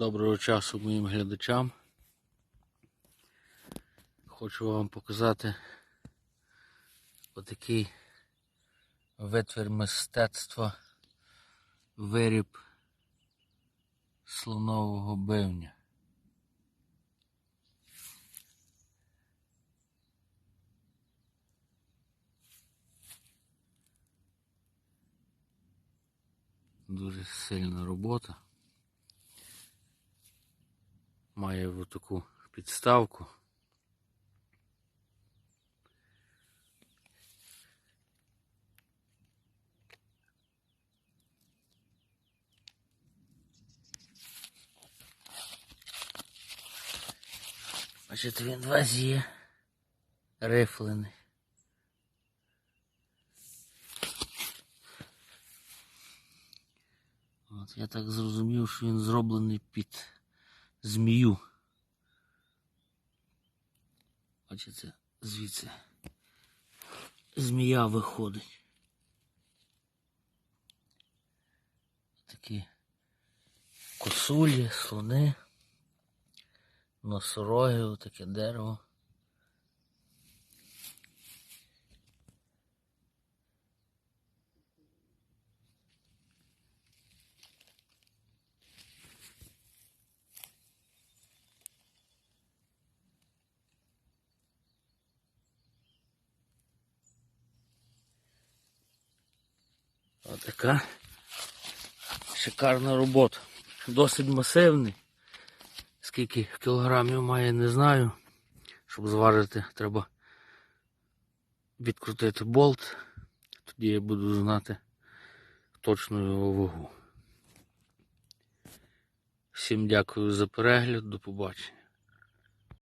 Доброго часу моїм глядачам. Хочу вам показати отакий витвір мистецтва виріб слонового бивня. Дуже сильна робота. Має таку підставку. Значить, він весь є рифлений. От, я так зрозумів, що він зроблений під змію. Бачите, звідси змія виходить. Такі косулі, слони, носороги, таке дерево. Отака шикарна робота. Досить масивний. Скільки кілограмів має, не знаю. Щоб зважити, треба відкрутити болт. Тоді я буду знати точну його вагу. Всім дякую за перегляд, до побачення.